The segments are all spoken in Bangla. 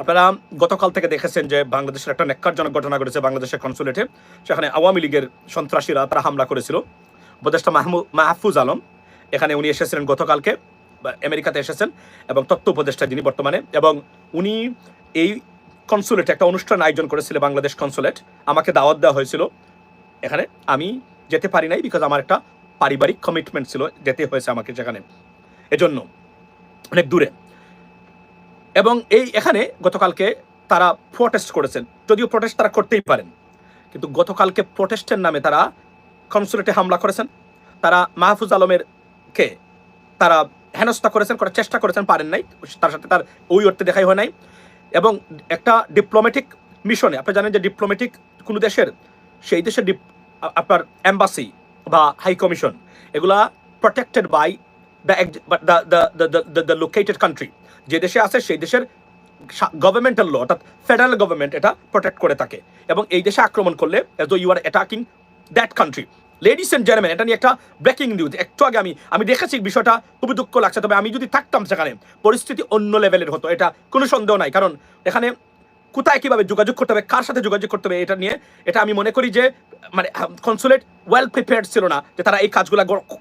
আপনারা গতকাল থেকে দেখেছেন যে বাংলাদেশের একটা নেককারজনক ঘটনা ঘটেছে বাংলাদেশের কনসুলেটে, সেখানে আওয়ামী লীগের সন্ত্রাসীরা তারা হামলা করেছিল। উপদেষ্টা মাহমুদ মাহফুজ আলম, এখানে উনি এসেছিলেন গতকালকে আমেরিকাতে এসেছেন, এবং তত্ত্ব উপদেষ্টা যিনি বর্তমানে, এবং উনি এই কনসুলেটে একটা অনুষ্ঠান আয়োজন করেছিল বাংলাদেশ কনসুলেট। আমাকে দাওয়াত দেওয়া হয়েছিল। এখানে আমি যেতে পারি নাই বিকজ আমার একটা পারিবারিক কমিটমেন্ট ছিল যেতে হয়েছে আমাকে সেখানে। এজন্য অনেক দূরে। এবং এই এখানে গতকালকে তারা প্রোটেস্ট করেছেন। যদিও প্রোটেস্ট তারা করতেই পারেন। কিন্তু গতকালকে প্রোটেস্টের নামে তারা কনসুলেটে হামলা করেছেন। তারা মাহফুজ আলমের কে তারা হেনস্থা করেছেন, করার চেষ্টা করেছেন, পারেন নাই। তার সাথে তার ওই অর্থে দেখাই হয় নাই। এবং একটা ডিপ্লোম্যাটিক মিশনে আপনি জানেন যে ডিপ্লোম্যাটিক কোনো দেশের, সেই দেশের ডিপ- আপনার অ্যাম্বাসি বা হাই কমিশন এগুলা protected by the the the the the located country যে দেশে আছে সেই দেশের গভর্নমেন্টাল ল অর্থাৎ ফেডারেল গভর্নমেন্ট এটা প্রোটেক্ট করে থাকে। এবং এই দেশে আক্রমণ করলে as you are attacking that country ladies and gentleman এটা নিয়ে একটা ব্রেকিং নিউজ একটু আগে আমি আমি দেখেছি বিষয়টা, খুবই দুঃখ লাগছে। তবে আমি যদি থাকতাম সেখানে, পরিস্থিতি অন্য লেভেলের হতো। এটা কোনো সন্দেহ নাই। কারণ এখানে কোথায় কীভাবে যোগাযোগ করতে হবে, কার সাথে যোগাযোগ করতে হবে, এটা নিয়ে, এটা আমি মনে করি যে মানে কনসুলেট ওয়েল প্রিপেয়ার্ড ছিল না যে তারা এই কাজগুলো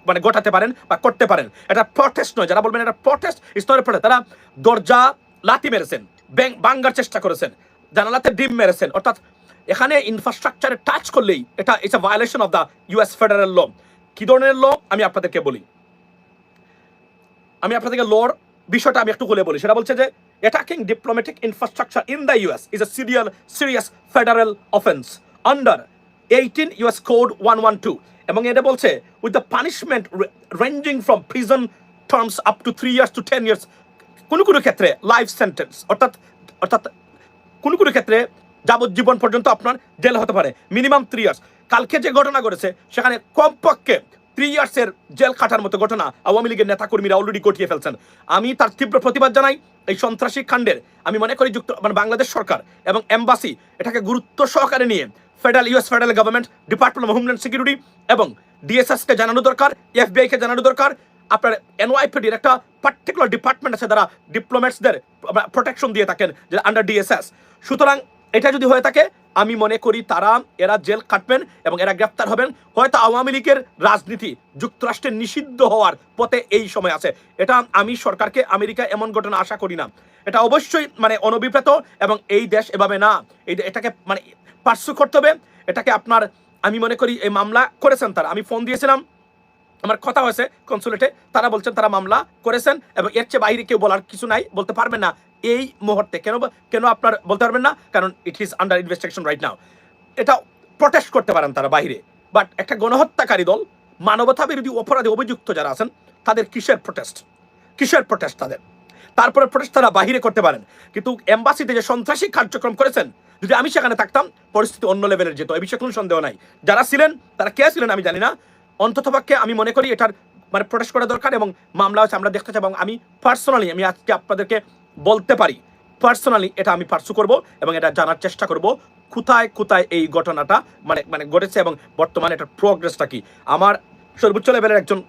মানে গোটাতে পারেন বা করতে পারেন। এটা প্রটেস্ট নয়, যারা বলবেন এটা প্রটেস্ট স্তরে পড়ে তারা দরজা লাতি মেরেছেন, ব্যাং বাঙ্গার চেষ্টা করেছেন, জানালাতে ডিম মেরেছেন, অর্থাৎ এখানে ইনফ্রাস্ট্রাকচারে টাচ করলেই এটা it's a violation of the US federal law কি ধরনের ল আমি আপনাদেরকে বলি। আমি আপনাদেরকে লর বিষয়টা আমি একটু খুলে বলি। সেটা বলছে যে infrastructure in the US is a serial serious federal offence under eighteen US code one one two এবং এটা বলছে with the punishment ranging from prison terms up to three years to ten years কোনো কোনো ক্ষেত্রে লাইফ সেন্টেন্স অর্থাৎ অর্থাৎ কোনো কোনো ক্ষেত্রে যাবজ্জীবন পর্যন্ত আপনার জেল হতে পারে মিনিমাম থ্রি ইয়ার্স কালকে যে ঘটনা ঘটেছে সেখানে কমপক্ষে থ্রি ইয়ার্সের জেল কাটার মতো ঘটনা আওয়ামী লীগের নেতাকর্মীরা অলরেডি ঘটিয়ে ফেলছেন। আমি তার তীব্র প্রতিবাদ জানাই এই সন্ত্রাসী কাণ্ডের। আমি মনে করি যুক্ত মানে বাংলাদেশ সরকার এবং এম্বাসি এটাকে গুরুত্ব সহকারে নিয়ে federal US federal government department of homeland security এবং ডিএসএসকে জানানো দরকার এফবিআইকে জানানো দরকার। আপনার এনওয়াইপিডির একটা পার্টিকুলার ডিপার্টমেন্ট আছে যারা ডিপ্লোম্যাটসদের প্রোটেকশন দিয়ে থাকেন যে আন্ডার ডিএসএস সুতরাং এটা যদি হয়ে থাকে, আমি মনে করি তারা এরা জেল কাটবেন এবং এরা গ্রেপ্তার হবেন। হয়তো আওয়ামী লীগের রাজনীতি যুক্তরাষ্ট্রে নিষিদ্ধ হওয়ার পথে এই সময় আছে। এটা আমি সরকারকে আমেরিকা এমন ঘটনা আশা করি না। এটা অবশ্যই মানে অনভিপ্রেত এবং এই দেশ এভাবে না। এই এটাকে মানে পার্সু করতে হবে। এটাকে আপনার, আমি মনে করি এই মামলা করেছেন তারা। আমি ফোন দিয়েছিলাম। আমার কথা হয়েছে কনসুলেটে তারা বলছেন, তারা মামলা করেছেন এবং এর চেয়ে বাইরে কেউ বলার কিছু নাই, বলতে পারবেন না এই মুহূর্তে। কেন কেন আপনার বলতে পারবেন না? কারণ it is under investigation right now এটা প্রটেস্ট করতে পারেন তারা বাইরে। বাট একটা গণহত্যাকারী দল মানবতা বিরোধী অপরাধে অভিযুক্ত যারা আছেন, তাদের কিসের প্রটেস্ট কিসের প্রটেস্ট তাদের? তারপরে প্রটেস্ট তারা বাহিরে করতে পারেন। কিন্তু এম্বাসিতে যে সন্ত্রাসী কার্যক্রম করেছেন, যদি আমি সেখানে থাকতাম, পরিস্থিতি অন্য লেভেলের যেত এই বিষয়ে কোনো সন্দেহ নাই। যারা ছিলেন, তারা কে ছিলেন আমি জানি না অন্ততপক্ষে আমি মনে করি এটার মানে প্রটেস্ট করা দরকার এবং মামলা হচ্ছে আমরা দেখতে চাই এবং আমি পার্সোনালি আমি আজকে আপনাদেরকে বলতে পারি পার্সোনালি এটা আমি পার্সু করব এবং এটা জানার চেষ্টা করব, কোথায় কোথায় এই ঘটনাটা মানে মানে ঘটেছে এবং বর্তমানে এটার প্রোগ্রেসটা কি। আমার সর্বোচ্চ লেভেলের একজন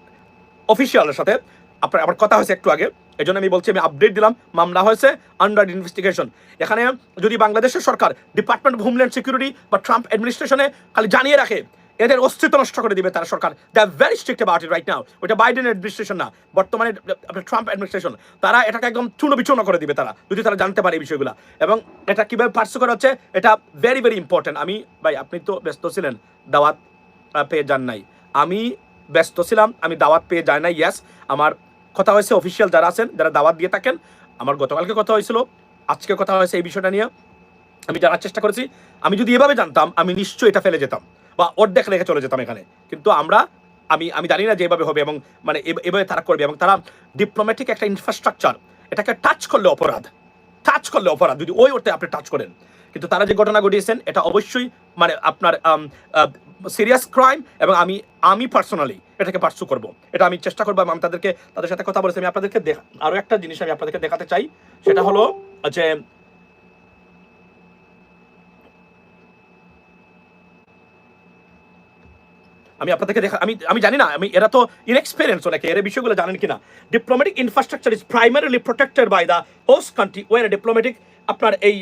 অফিসিয়ালের সাথে, আপনার, আমার কথা হয়েছে একটু আগে এই জন্য আমি বলছি, আমি আপডেট দিলাম, মামলা হয়েছে আন্ডার ইনভেস্টিগেশন এখানে যদি বাংলাদেশের সরকার ডিপার্টমেন্ট অফ হোমল্যান্ড সিকিউরিটি বা ট্রাম্প অ্যাডমিনিস্ট্রেশনে খালি জানিয়ে রাখে এদের অস্তিত্ব নষ্ট করে দিবে তারা সরকার। They are very strict about it right now ওইটা বাইডেন অ্যাডমিনিস্ট্রেশন না, বর্তমানে আপনার ট্রাম্প অ্যাডমিনিস্ট্রেশন তারা এটাকে একদম চূর্ণ বিচূর্ণ করে দিবে তারা, যদি তারা জানতে পারে এই বিষয়গুলো। এবং এটা কীভাবে পার্শ্ব করা হচ্ছে, এটা ভেরি ভেরি ইম্পর্টেন্ট আমি, ভাই, আপনি তো ব্যস্ত ছিলেন, দাওয়াত পেয়ে যান নাই। আমি ব্যস্ত ছিলাম, আমি দাওয়াত পেয়ে যাই নাই ইয়াস আমার কথা হয়েছে অফিসিয়াল যারা আছেন, যারা দাওয়াত দিয়ে থাকেন, আমার গতকালকে কথা হয়েছিল, আজকে কথা হয়েছে এই বিষয়টা নিয়ে। আমি জানার চেষ্টা করেছি, আমি যদি এভাবে জানতাম, আমি নিশ্চয়ই এটা ফেলে যেতাম। বা অর্ধেক রেখে চলে যেতাম এখানে। কিন্তু আমরা, আমি আমি জানি না যে এভাবে হবে এবং মানে এভাবে তারা করবে এবং তারা ডিপ্লোম্যাটিক একটা ইনফ্রাস্ট্রাকচার এটাকে টাচ করলে অপরাধ। টাচ করলে অপরাধ, যদি ওই অর্থে আপনি টাচ করেন। কিন্তু তারা যে ঘটনা ঘটিয়েছেন, এটা অবশ্যই মানে আপনার সিরিয়াস ক্রাইম এবং আমি আমি পার্সোনালি এটাকে পার্সু করব। এটা আমি চেষ্টা করব আমি তাদেরকে, তাদের সাথে কথা বলেছি। আমি আপনাদেরকে দেখ আরও একটা জিনিস আমি আপনাদেরকে দেখাতে চাই। সেটা হলো যে আমি আপনাদেরকে দেখা আমি আমি জানি না, আমি এরা তো ইনএক্সপিরিয়েন্স অনেকে, এর বিষয়গুলো জানেন কিনা। Diplomatic infrastructure is primarily protected by the host country or diplomatic আপনার এই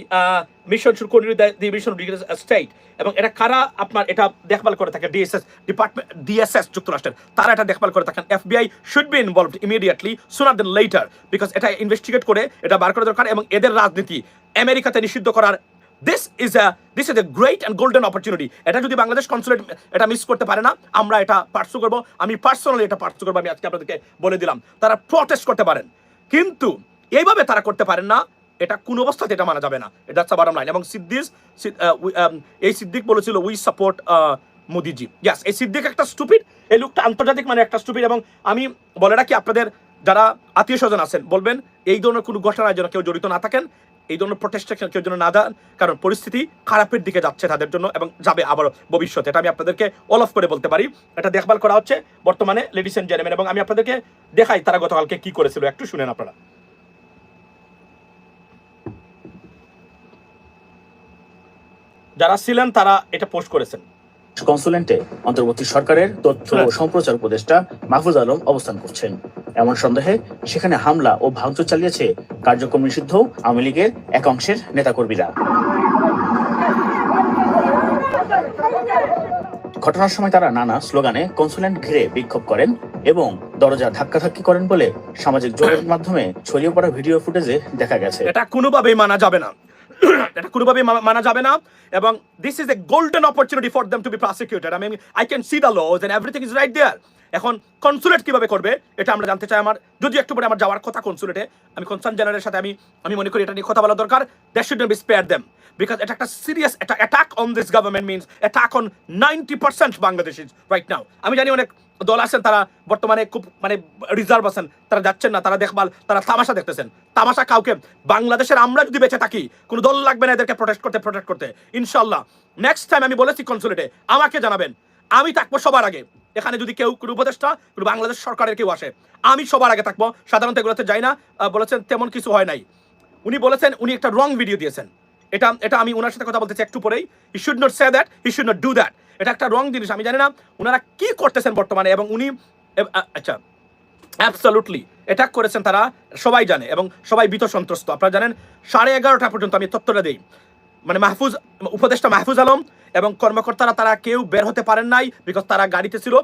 mission should continue the mission state এবং এটা কারা, আপনার এটা দেখভাল করে থাকে ডিএসএস ডিপার্টমেন্ট ডিএসএস যুক্তরাষ্ট্রের। তারা এটা দেখভাল করে থাকেন। FBI should be involved immediately sooner than later because এটা ইনভেস্টিগেট করে, এটা বার করা দরকার, এবং এদের রাজনীতি, আমেরিকাতে নিষিদ্ধ করার this is a this is a great and golden opportunity এটা যদি বাংলাদেশ কনসুলেট এটা মিস করতে পারে না আমরা এটা পার্সু করব। আমি পার্সোনালি এটা পার্সু করব আমি আজকে আপনাদেরকে বলে দিলাম। তারা প্রটেস্ট করতে পারেন। কিন্তু এইভাবে তারা করতে পারেন না এটা কোন অবস্থাতে এটা মানা যাবে না। এটা হচ্ছে বারাম লাইন এবং সিদ্দিস সিদ- আহ, উই- আম, এই সিদ্দিক বলেছিল উই সাপোর্ট মোদিজি। ইয়াস এই সিদ্দিক একটা স্টুপিড এই লোকটা আন্তর্জাতিক মানে একটা স্টুপিড এবং আমি বলে রাখি আপনাদের যারা আত্মীয় স্বজন আছেন বলবেন এই ধরনের কোনো ঘটনায় যেন কেউ জড়িত না থাকেন। এই ধরনের প্রটেস্টটা কেউ যেন না দেন, কারণ পরিস্থিতি খারাপের দিকে যাচ্ছে তাদের জন্য এবং যাবে আবারও ভবিষ্যতে। এটা আমি আপনাদেরকে অল অফ করে বলতে পারি। এটা দেখভাল করা হচ্ছে বর্তমানে লেডিস এন্ড জেন্টলম্যান এবং আমি আপনাদেরকে দেখাই তারা গতকালকে কি করেছিল। একটু শুনেন আপনারা। যারা ছিলেন তারা এটা পোস্ট করেছেন। কনসুলেন্টে অন্তর্বর্তী সরকারের তথ্য ও হ্যাঁ। সম্প্রচার উপদেষ্টা মাহফুজ আলম অবস্থান করছেন। এমন সন্দেহে সেখানে হামলা ও ভাঙচুর চালিয়েছে কার্যক্রম নিষিদ্ধ আওয়ামী লীগের এক অংশের নেতাকর্মীরা। ঘটনার সময় তারা নানা স্লোগানে কনসুলেন্ট ঘিরে বিক্ষোভ করেন এবং দরজা ধাক্কাধাক্কি করেন বলে সামাজিক যোগাযোগ মাধ্যমে ছড়িয়ে পড়া ভিডিও ফুটেজে দেখা গেছে। এটা কোনোভাবেই মানা যাবে না। এটা কোনোভাবে মানা যাবে না। এবং this is a golden opportunity for them to be prosecuted I mean I can see the laws and everything is right there এখন কনসুলেট কীভাবে করবে, এটা আমরা জানতে চাই আমার। যদি একটু পরে আমার যাওয়ার কথা কনসুলেটে আমি কনসার্ন জেনারেলের সাথে আমি আমি মনে করি এটা নিয়ে কথা বলা দরকার। That should be spare them এটা একটা সিরিয়াস একটা attack on this government means attack on ninety percent Bangladesh right now আমি জানি অনেক দল আছেন, তারা বর্তমানে খুব মানে রিজার্ভ আছেন। তারা যাচ্ছেন না, তারা দেখভাল, তারা তামাশা দেখতেছেন। তামাশা কাউকে, বাংলাদেশের আমরা যদি বেঁচে থাকি, কোনো দল লাগবে না এদেরকে প্রোটেক্ট করতে প্রোটেক্ট করতে। ইনশাল্লাহ নেক্সট টাইম আমি বলেছি কনসুলেটে আমাকে জানাবেন। আমি থাকব সবার আগে। এখানে যদি কেউ, কোনো উপদেষ্টা, কোনো বাংলাদেশ সরকারের কেউ আসে, আমি সবার আগে থাকব। সাধারণত এগুলোতে যাই না। বলেছেন তেমন কিছু হয় নাই। উনি বলেছেন, উনি একটা রং ভিডিও দিয়েছেন। এটা এটা আমি ওনার সাথে কথা বলতেছি একটু পরেই। He should not say that he should not do that এটা একটা রং জিনিস, আমি জানি না ওনারা কি করতেছেন বর্তমানে এবং উনি আচ্ছা অ্যাবসলুটলি অ্যাটাক করেছেন তারা, সবাই জানে এবং সবাই ভীত সন্ত্রস্ত। আপনারা জানেন, সাড়ে এগারোটা পর্যন্ত আমি তথ্যটা দিই। মানে মাহফুজ, উপদেষ্টা মাহফুজ আলম এবং কর্মকর্তারা তারা কেউ বের হতে পারেন নাই বিকজ তারা গাড়িতে ছিল।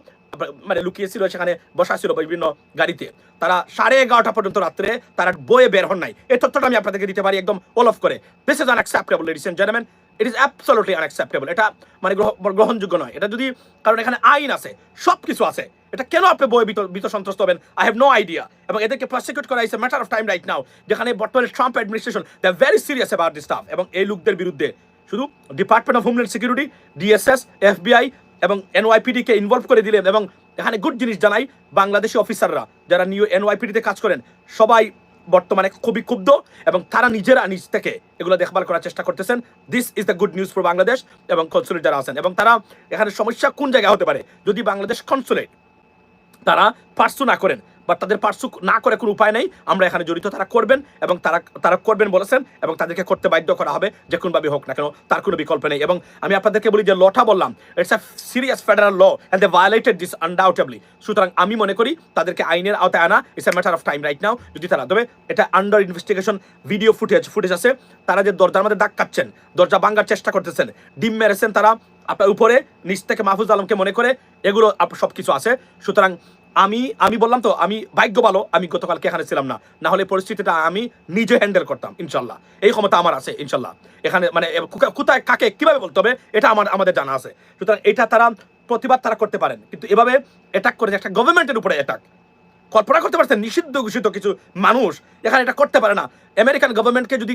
মানে লুকিয়ে ছিল সেখানে বসা ছিল বিভিন্ন গাড়িতে। তারা সাড়ে এগারোটা পর্যন্ত রাত্রে তারা বয়ে বের হন নাই। এই তথ্যটা আমি আপনাদেরকে দিতে পারি একদম অল অফ করে। This is unacceptable ladies and gentleman it is absolutely unacceptable এটা মানে গ্রহণযোগ্য নয়। এটা যদি কারণ এখানে আইন আছে সব কিছু আছে। এটা কেন আপনি বয়ে বিত সন্ত্রস্ত হবেন? আই হ্যাভ নো আইডিয়া এবং এদেরকে প্রসিকিউট করা is matter of time right now যেখানে বর্তমানে Trump administration they are very serious about this stuff এবং এই লোকদের বিরুদ্ধে শুধু department of homeland security DSS FBI এবং এনওয়াইপিডি কে ইনভলভ করে দিলেন এবং এখানে গুড জিনিস জানাই বাংলাদেশি অফিসাররা যারা নিউ এনওয়াইপিডিতে কাজ করেন, সবাই বর্তমানে খুবই ক্ষুব্ধ এবং তারা নিজেরা নিজ থেকে এগুলো দেখভাল করার চেষ্টা করতেছেন। This is the good news for Bangladesh এবং কনসুলেট যারা আছেন এবং তারা এখানে সমস্যা কোন জায়গায় হতে পারে? যদি বাংলাদেশ কনসুলেট তারা পার্সু না করেন বা তাদের পার্সু না করে কোনো উপায় নেই। আমরা এখানে জড়িত, তারা করবেন এবং তারা তারা করবেন বলেছেন এবং তাদেরকে করতে বাধ্য করা হবে, যে কোনোভাবে হোক না কেন, তার কোনো বিকল্প নেই। এবং আমি আপনাদেরকে বলি যে লটা বললাম it's a serious federal law and they violated this undoubtedly সুতরাং আমি মনে করি তাদেরকে আইনের আওতায় আনা it's a matter of time right now যদি তারা, তবে এটা under investigation video footage footage আছে। তারা যে দরজার মধ্যে দাগ কাটছেন, দরজা ভাঙ্গার চেষ্টা করতেছেন, ডিম মেরেছেন তারা, আপনার উপরে, নিচ থেকে মাহফুজ আলমকে মনে করে, এগুলো সব কিছু আছে। সুতরাং আমি আমি বললাম তো, আমি ভাগ্য ভালো, আমি গতকালকে এখানে ছিলাম না। না হলে পরিস্থিতিটা আমি নিজে হ্যান্ডেল করতাম, ইনশাল্লাহ। এই ক্ষমতা আমার আছে, ইনশাল্লাহ। এখানে মানে কোথায় কাকে কীভাবে বলতে হবে, এটা আমার, আমাদের জানা আছে। সুতরাং এটা তারা প্রতিবাদ তারা করতে পারেন। কিন্তু এভাবে অ্যাটাক করে একটা গভর্নমেন্টের উপরে অ্যাটাক কল্পনা করতে পারছেন, নিষিদ্ধ ঘোষিত কিছু মানুষ এখানে এটা করতে পারে না। আমেরিকান গভর্নমেন্টকে যদি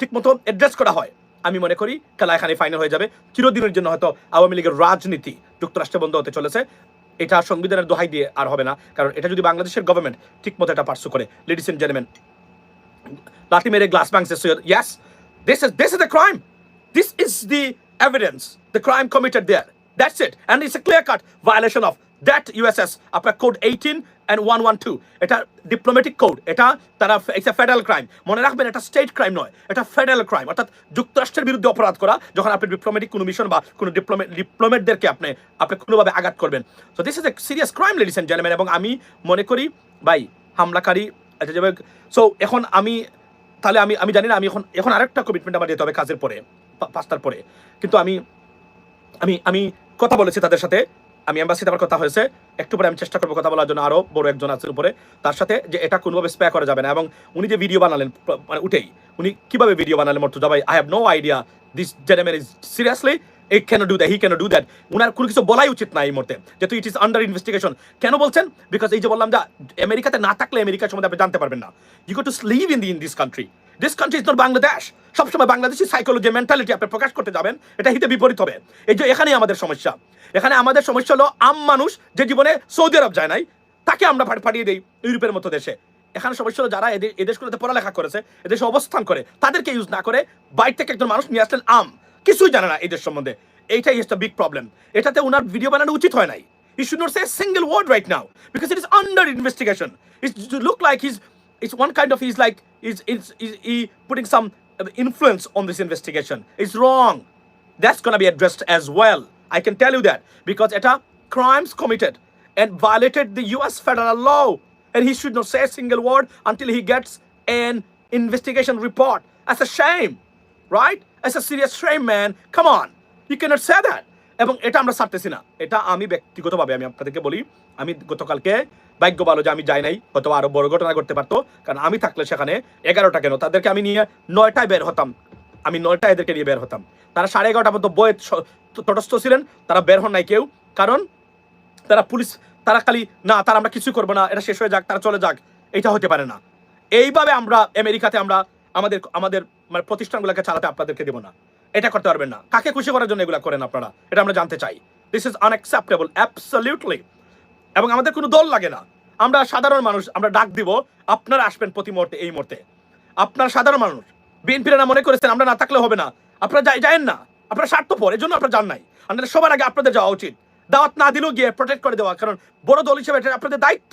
ঠিকমতো অ্যাড্রেস করা হয়, আমি মনে করি খেলা এখানে ফাইনাল হয়ে যাবে। চিরদিনের জন্য হয়তো আওয়ামী লীগের রাজনীতি যুক্তরাষ্ট্রে বন্ধ হতে চলেছে। এটা সংবিধানের দোহাই দিয়ে আর হবে না, কারণ এটা যদি বাংলাদেশের গভর্নমেন্ট ঠিকমতো এটা পার্সু করে। লেডিস এন্ড জেন্টলম্যান লাঠি মেরে গ্লাস ভাঙছে Syed. Yes this is this is the crime this is the evidence the crime committed there that's it and it's a clear cut violation of that USS আপনার code eighteen and one one two এটা ডিপ্লোম্যাটিক কোড এটা তারা ইটস এ ফেডারেল ক্রাইম মনে রাখবেন, এটা স্টেট ক্রাইম নয়, এটা ফেডারেল ক্রাইম অর্থাৎ যুক্তরাষ্ট্রের বিরুদ্ধে অপরাধ করা, যখন আপনি ডিপ্লোম্যাটিক কোনো মিশন বা কোনো ডিপ্লোমেট ডিপ্লোমেটদেরকে আপনি আপনি কোনোভাবে আঘাত করবেন। So this is a serious crime ladies and gentleman এবং আমি মনে করি, ভাই, হামলাকারী আচ্ছা সো এখন আমি, তাহলে আমি আমি জানি না, আমি এখন এখন আরেকটা কমিটমেন্ট আমার যেতে হবে কাজের পরে পাঁচটার পরে। কিন্তু আমি আমি আমি কথা বলেছি তাদের সাথে। আমি এম্বাসিতে আমার কথা হয়েছে, একটু পরে আমি চেষ্টা করব কথা বলার জন্য আরও বড় একজন আছে উপরে। তার সাথে যে এটা কোনোভাবে স্প্রে করা যাবে না, এবং উনি যে ভিডিও বানালেন মানে উঠেই, উনি কীভাবে ভিডিও বানালেন মর্তুজা ভাই? I have no idea this জেনেমেন is seriously এই can do that he can do that উনার কোনো কিছু বলাই উচিত না এই মুহূর্তে, যেহেতু ইট ইস আন্ডার ইনভেস্টিগেশন কেন বলছেন? বিকজ এই যে বললাম যে আমেরিকাতে না থাকলে আমেরিকার সম্বন্ধে আপনি জানতে পারবেন না। You go to live in in this country this country is not Bangladesh সবসময় বাংলাদেশি সাইকোলজি মেন্টালিটি আপনি প্রকাশ করতে যাবেন, এটা হিতে বিপরীত হবে। এই যে এখানেই আমাদের সমস্যা। এখানে আমাদের সমস্যা হলো আম মানুষ যে জীবনে সৌদি আরব যায় নাই, তাকে আমরা পাঠ- পাঠিয়ে দিই ইউরোপের মতো দেশে। এখানে সমস্যা হলো যারা এদের, এদেশগুলোতে পড়ালেখা করেছে, এদেশে অবস্থান করে, তাদেরকে ইউজ না করে বাইরে থেকে একজন মানুষ নিয়ে আসলেন আম। কিছুই জানে না এদের সম্বন্ধে এইটাই একটা বিগ প্রবলেম এটাতে ওনার ভিডিও বানানো উচিত হয় নাই He should not say a single word right now because it is under investigation. It's to look like he's it's one kind of he's like he's, he's, he's he putting some uh, influence on this investigation. It's wrong. That's gonna be addressed as well. I can tell you that because are crimes committed and violated the U.S. federal law, and he should not say a single word until he gets an investigation report. That's a shame, right? That's a serious shame, man. Come on, you cannot say that. এবং এটা আমরা ছাড়তেছি না। এটা আমি ব্যক্তিগতভাবে আমি আপনাদেরকে বলি আমি গতকালকে ভাগ্য ভালো যে আমি যাই নাই হয়তো আরও বড় ঘটনা করতে পারতো কারণ আমি থাকলে সেখানে এগারোটা কেন? তাদেরকে আমি নিয়ে নয়টায় বের হতাম। আমি নয়টায় এদেরকে নিয়ে বের হতাম। তারা সাড়ে এগারোটা পর্যন্ত বয়ে তটস্থ ছিলেন তারা বের হন নাই কেউ। কারণ তারা পুলিশ তারা খালি না তারা আমরা কিছু করব না এটা শেষ হয়ে যাক তারা চলে যাক। এটা হতে পারে না। এইভাবে আমরা আমেরিকাতে আমরা আমাদের আমাদের মানে প্রতিষ্ঠানগুলোকে চালাতে আপনাদেরকে দেবো না। এটা করতে পারবেন না। কাকে খুশি করার জন্য এগুলো করেন আপনারা? এটা আমরা জানতে চাই। দিস ইজ আনএক্সেপ্টেবল অ্যাবসলিউটলি এবং আমাদের কোনো দল লাগে না। আমরা সাধারণ মানুষ, আমরা ডাক দিব, আপনারা আসবেন প্রতি মুহূর্তে, এই মুহূর্তে। আপনারা সাধারণ মানুষ। বিএনপিরা মনে করেছেন, আমরা না থাকলে হবে না। আপনারা যাই, যায়েন না। আপনারা স্বার্থপর এই জন্য আপনারা যান নাই। আপনাদের সবার আগে আপনাদের যাওয়া উচিত। দাওয়াত না দিলেও গিয়ে প্রোটেক্ট করে দেওয়া। কারণ বড় দল হিসেবে এটা আপনাদের দায়িত্ব।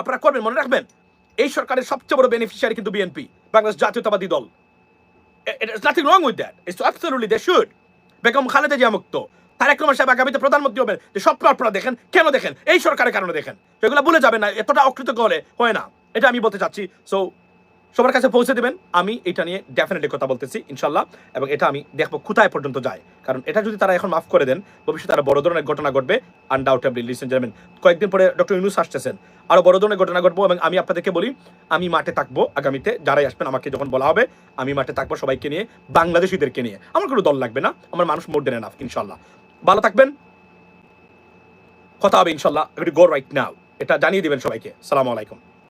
আপনারা করবেন, মনে রাখবেন? এই সরকারের সবচেয়ে বড় বেনিফিশিয়ারি কিন্তু BNP Bangladesh Jatiyatabadi Dal. It's nothing wrong with that it's absolutely they should Begum Khaleda Zia মুক্ত। তারেক রহমান সাহেব আগামীতে প্রধানমন্ত্রী হবেন। যে স্বপ্ন আপনারা দেখেন, কেন দেখেন? এই সরকারের কারণে দেখেন। এগুলো ভুলে যাবেন না, এতটা অকৃতজ্ঞ হলে হয় না। এটা আমি বলতে চাচ্ছি। সো সবার কাছে পৌঁছে দেবেন। আমি এটা নিয়ে ডেফিনেটলি কথা বলতেছি ইনশাল্লাহ এবং এটা আমি দেখব কোথায় পর্যন্ত যায়। কারণ এটা যদি তারা এখন মাফ করে দেন, ভবিষ্যতে আরও বড় ধরনের ঘটনা ঘটবে আনডাউটেবলি লিসেন জানবেন কয়েকদিন পরে ডক্টর ইউনুস আসতেছেন। আরও বড় ধরনের ঘটনা ঘটবো এবং আমি আপনাদেরকে বলি, আমি মাঠে থাকব আগামীতে। যারাই আসবেন, আমাকে যখন বলা হবে, আমি মাঠে থাকব সবাইকে নিয়ে, বাংলাদেশিদেরকে নিয়ে। আমার কোনো দল লাগবে না, আমার মানুষ মোর দেন এনাফ ইনশাল্লাহ ভালো থাকবেন। কথা হবে ইনশাল্লাহ গো রাইট নাও এটা জানিয়ে দিবেন সবাইকে। সালামু আলাইকুম।